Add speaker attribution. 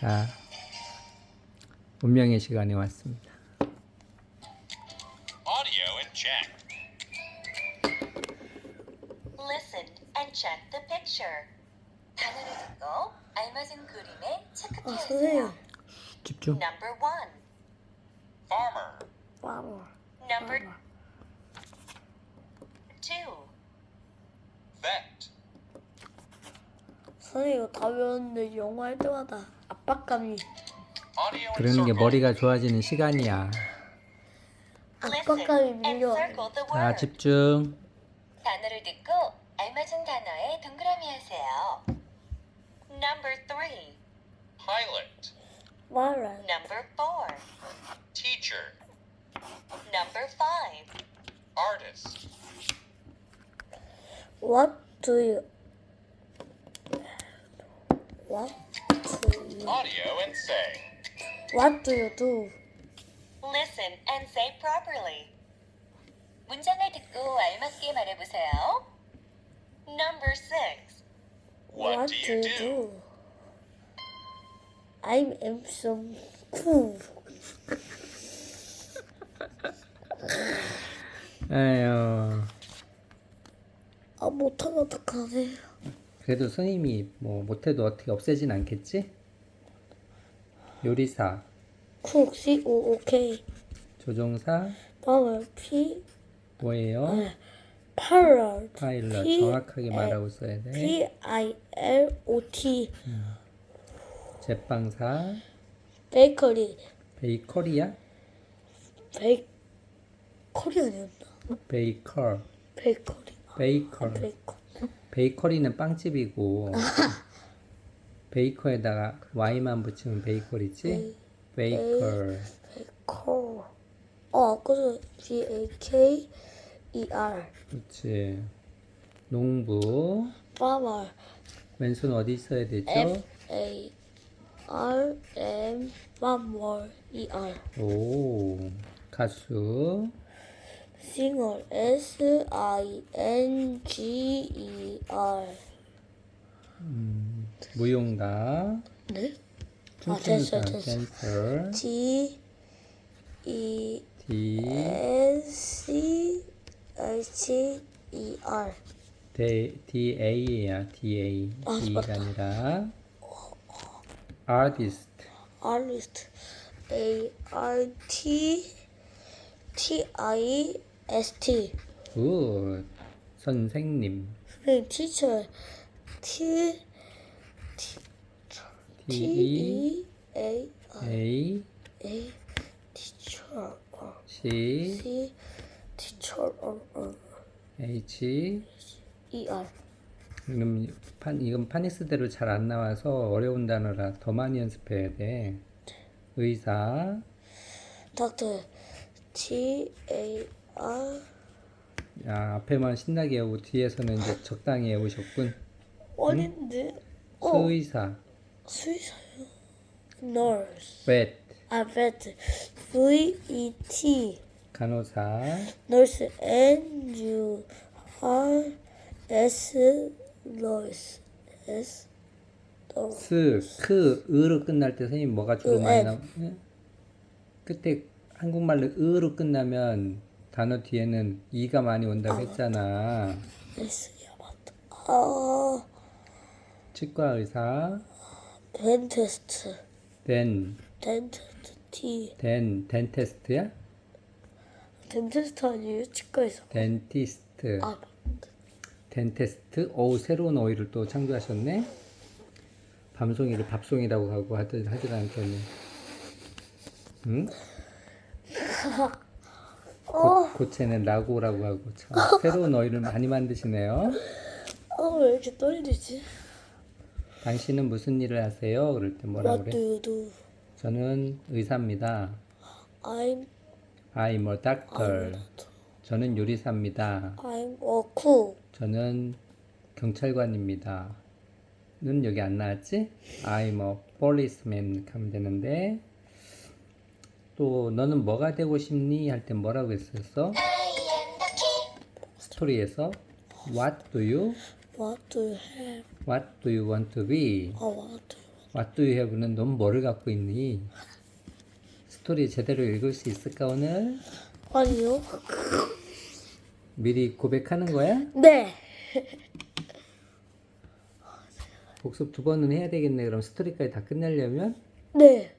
Speaker 1: 자, 운명의 시간이 왔습니다.
Speaker 2: Audio and check.
Speaker 3: Listen and check the picture. 단어를 듣고 알맞은 그림에
Speaker 4: 아. 선생님.
Speaker 1: 집중.
Speaker 3: Number one,
Speaker 2: Farmer.
Speaker 4: 와우.
Speaker 3: number two,
Speaker 2: Vet.
Speaker 4: 선생님 이거 다 배웠는데 영어 할 때마다 압박감이
Speaker 1: 그러는 게. 머리가 좋아지는 시간이야.
Speaker 4: 압박감이 밀려.
Speaker 1: 자. 집중.
Speaker 3: 단어를 듣고 알맞은 단어에 동그라미 하세요. Number three,
Speaker 2: Pilot.
Speaker 4: 말해.
Speaker 3: number four,
Speaker 2: Teacher.
Speaker 3: number five,
Speaker 2: Artist.
Speaker 4: What do you What do you
Speaker 2: Audio and say.
Speaker 4: What do you do?
Speaker 3: listen and say properly. 문장을 듣고 알맞게 말해보세요. Number six,
Speaker 2: What, do you do?
Speaker 4: I'm am some cool.
Speaker 1: 에휴.
Speaker 4: 아 못하면 어떡하네.
Speaker 1: 그래도 선생님이 뭐 못해도 어떻게 없애진 않겠지? 요리사,
Speaker 4: 쿡 O O K.
Speaker 1: 조종사,
Speaker 4: 파월 P
Speaker 1: 뭐예요?
Speaker 4: 파월
Speaker 1: 파일럿
Speaker 4: P
Speaker 1: 정확하게 말하고 써야 돼.
Speaker 4: P I L O T
Speaker 1: 제빵사,
Speaker 4: 베이커리
Speaker 1: 베이커리야?
Speaker 4: 베이 커리 아니었나?
Speaker 1: 베이커,
Speaker 4: 베이커리.
Speaker 1: 베이커.
Speaker 4: 베이커.
Speaker 1: 베이커리는 빵집이고 베이커에다가 Y만 붙이면 베이커리지? 베이커.
Speaker 4: 베이커. 어 아까 전 B A K E R.
Speaker 1: 그렇지. 농부.
Speaker 4: 파월
Speaker 1: 왼손 어디 있어야 되죠?
Speaker 4: F A R M 파월 E R.
Speaker 1: 오. 가수.
Speaker 4: 싱어 S I N G E R.
Speaker 1: 무용가.
Speaker 4: 네?
Speaker 1: 춤추는
Speaker 4: 됐어. 됐어.
Speaker 1: 댄서.
Speaker 4: G E
Speaker 1: D.
Speaker 4: S C H E R.
Speaker 1: D, DA야. DA.
Speaker 4: 아,
Speaker 1: D가
Speaker 4: 맞다.
Speaker 1: 아니라. artist.
Speaker 4: Artist A R T T I S T.
Speaker 1: 굿. 선생님.
Speaker 4: 선생님 teacher T
Speaker 1: T
Speaker 4: T
Speaker 1: E
Speaker 4: E A
Speaker 1: A
Speaker 4: A teacher 어,
Speaker 1: C
Speaker 4: C teacher 어, 어,
Speaker 1: H
Speaker 4: E R.
Speaker 1: 이건 판 이건 파닉스대로 잘 안 나와서 어려운 단어라 더 많이 연습해야 돼. 의사
Speaker 4: Doctor T A R
Speaker 1: 야 앞에만 신나게 외우고 뒤에서는 이제 적당히 외우셨군.
Speaker 4: 어딘데? 어
Speaker 1: 수의사
Speaker 4: 수의사요. Nurse.
Speaker 1: vet
Speaker 4: 아 vet V E T
Speaker 1: 간호사
Speaker 4: nurse N U R S nurse S
Speaker 1: 스, 크, 으로 끝날 때 선생님 뭐가 주로
Speaker 4: 으,
Speaker 1: 많이
Speaker 4: 엔.
Speaker 1: 나오? 예? 그때 한국말로 으로 끝나면 단어 뒤에는 이가 많이 온다고 했잖아.
Speaker 4: S야 맞다. 아
Speaker 1: 치과 의사,
Speaker 4: dentist
Speaker 1: 덴,
Speaker 4: dentist T
Speaker 1: 덴, 덴테스트야?
Speaker 4: dentist 아니에요? 치과에서.
Speaker 1: 덴티스트,
Speaker 4: 아
Speaker 1: 덴테스트. 오 새로운 어휘를 또 창조하셨네. 밤송이를 밥송이라고 하고 하지 하질 않겠네. 응? 고, 고체는 라고라고 하고 참 새로운 어휘를 많이 만드시네요.
Speaker 4: 아왜 이렇게 떨리지?
Speaker 1: 당신은 무슨 일을 하세요? 그럴 때 뭐라
Speaker 4: What do
Speaker 1: 그래?
Speaker 4: you do?
Speaker 1: 저는 의사입니다.
Speaker 4: I'm
Speaker 1: I'm a doctor. 저는 요리사입니다.
Speaker 4: I'm a cook.
Speaker 1: 저는 경찰관입니다. 는 여기 안 나왔지? I'm a policeman 하면 되는데 또 너는 뭐가 되고 싶니? 할 때 뭐라고 했었어? 스토리에서 What do you?
Speaker 4: What do you have?
Speaker 1: What do you want to be?
Speaker 4: I want to
Speaker 1: What do you have는 넌 뭐를 갖고 있니? 스토리 제대로 읽을 수 있을까 오늘?
Speaker 4: 아니요.
Speaker 1: 미리 고백하는 거야?
Speaker 4: 네.
Speaker 1: 복습 두 번은 해야 되겠네. 그럼 스토리까지 다 끝내려면
Speaker 4: 네.